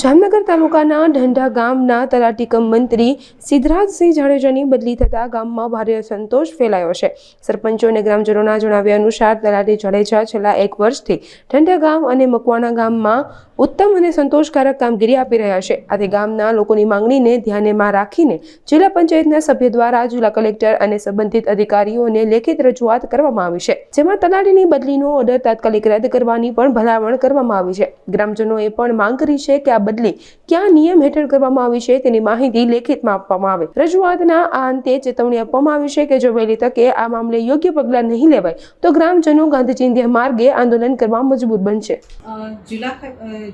જામનગર તાલુકાના ઢંઢા ગામના તલાટી કમ મંત્રી સિદ્ધરાજસિંહ જાડેજાની બદલી થતાં ગામમાં ભારે અસંતોષ ફેલાયો છે. સરપંચો અને ગ્રામજનોના જણાવ્યા અનુસાર તલાટી જાડેજા છેલ્લા એક વર્ષથી ઢંઢા ગામ અને મકવાણા ગામમાં ઉત્તમ અને સંતોષકારક કામગીરી આપી રહ્યા છે. આથી ગામના લોકોની માંગણીને ધ્યાનેમાં રાખીને જિલ્લા પંચાયતના સભ્ય દ્વારા જિલ્લા કલેક્ટર અને સંબંધિત અધિકારીઓને લેખિત રજૂઆત કરવામાં આવી છે. જેમાં તલાટીની બદલીનો ઓર્ડર તાત્કાલિક રદ કરવાની પણ ભલામણ કરવામાં આવી છે. ગ્રામજનોએ પણ માંગ કરી છે કે આ બદલી ક્યાં નિયમ હેઠળ કરવામાં આવી છે તેની માહિતી લેખિતમાં આપવામાં આવે. રજૂઆતના આ અંતે ચેતવણી આપવામાં આવી છે કે જો વહેલી તકે આ મામલે યોગ્ય પગલાં નહીં લેવાય, તો ગ્રામજનો ગાંધીજીંધ્યા માર્ગે આંદોલન કરવા મજબૂર બનશે.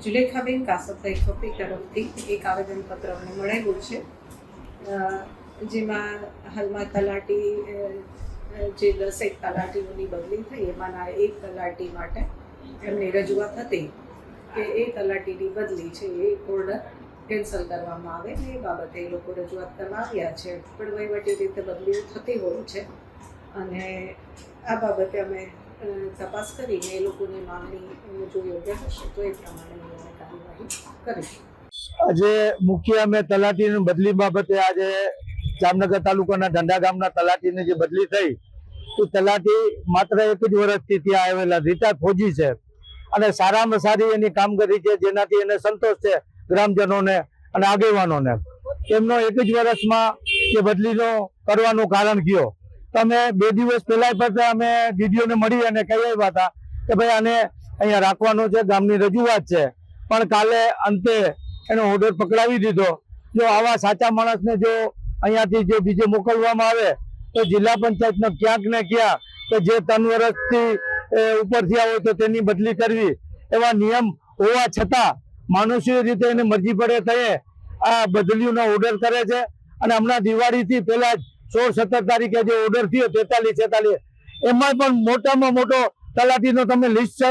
જુલેખાબેન કાસતભાઈ એક આવેદનપત્ર અમને મળેલું છે. જેમાં હાલમાં તલાટી જે દસેક તલાટીઓની બદલી થઈ, એમાંના એક તલાટી માટે એમની રજૂઆત હતી. કે એ તલાટીની બદલી છે, એ ઓર્ડર કેન્સલ કરવામાં આવે ને એ બાબતે એ લોકો રજૂઆત કરવા આવ્યા છે. પણ વહીવટી રીતે બદલીઓ થતી હોય છે. અને આ બાબતે અમે તપાસ કરીને એ લોકોની માંગણી જો યોગ્ય હશે તો એ પ્રમાણે અમે કાર્યવાહી કરીશું. આજે મુખ્ય અમે તલાટીની બદલી બાબતે આજે જામનગર તાલુકાના ઢંઢા ગામના તલાટીની જે બદલી થઈ, એ તલાટી માત્ર એક જ વર્ષથી ત્યાં આવેલા રિટાયર ફોજી છે. અને સારામાં સારી એની કામગીરી છે, જેનાથી એને સંતોષ છે ગ્રામજનોને અને આગેવાનોને. એમનો એક જ વર્ષમાં એ બદલીનો કરવાનું કારણ કયો? તમે બે દિવસ પહેલા પણ અમે ડીડીઓને મળી અને કહી આવ્યા હતા કે ભાઈ આને અહીંયા રાખવાનો છે, ગામની રજૂઆત છે. પણ કાલે અંતે એનો ઓર્ડર પકડાવી દીધો. જો આવા સાચા માણસને જો અહીંયાથી જો બીજે મોકલવામાં આવે, તો જિલ્લા પંચાયતનો ક્યાંક ને ક્યાંક કે જે ત્રણ વર્ષથી ઉપર થયા હોય તો તેની બદલી કરવી. એવા નિયમ હોવા છતાં માનુષી રીતે એને મરજી પડે થયે આ બદલીઓનો ઓર્ડર કરે છે. અને હમણાં દિવાળીથી પહેલા સોળ સત્તર તારીખે જે ઓર્ડર થયો, તેતાલીસ, છેતાલીસ, એમાં પણ મોટામાં મોટો તલાટીનો તમે લિસ્ટ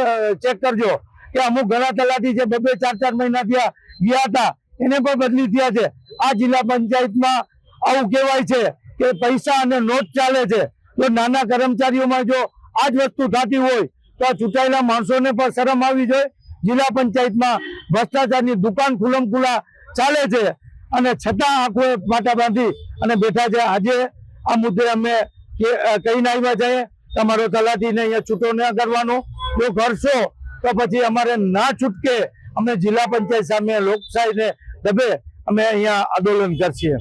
ચેક કરજો કે અમુક ઘણા તલાટી છે બબે ચાર ચાર મહિના થયા, ગયા હતા, એને પણ બદલી થયા છે. આ જિલ્લા પંચાયતમાં આવું કહેવાય છે કે પૈસા અને નોટ ચાલે છે. જો નાના કર્મચારીઓમાં જો આ જ વસ્તુ થતી હોય તો આ ચૂંટાયેલા માણસોને પણ શરમ આવી જોઈએ જિલ્લા પંચાયતમાં ભ્રષ્ટાચારની દુકાન ખુલમ ખુલ્લા ચાલે છે અને છતાં આંખો માટા બાંધી અને બેઠા છે. આજે આ મુદ્દે અમે કહીને આવ્યા છે, તમારો તલાટીને અહીંયા છૂટો ન કરવાનો. જો કરશો તો પછી અમારે ના છૂટકે અમે જિલ્લા પંચાયત સામે લોકશાહીને દબે અમે અહીંયા આંદોલન કરશીએ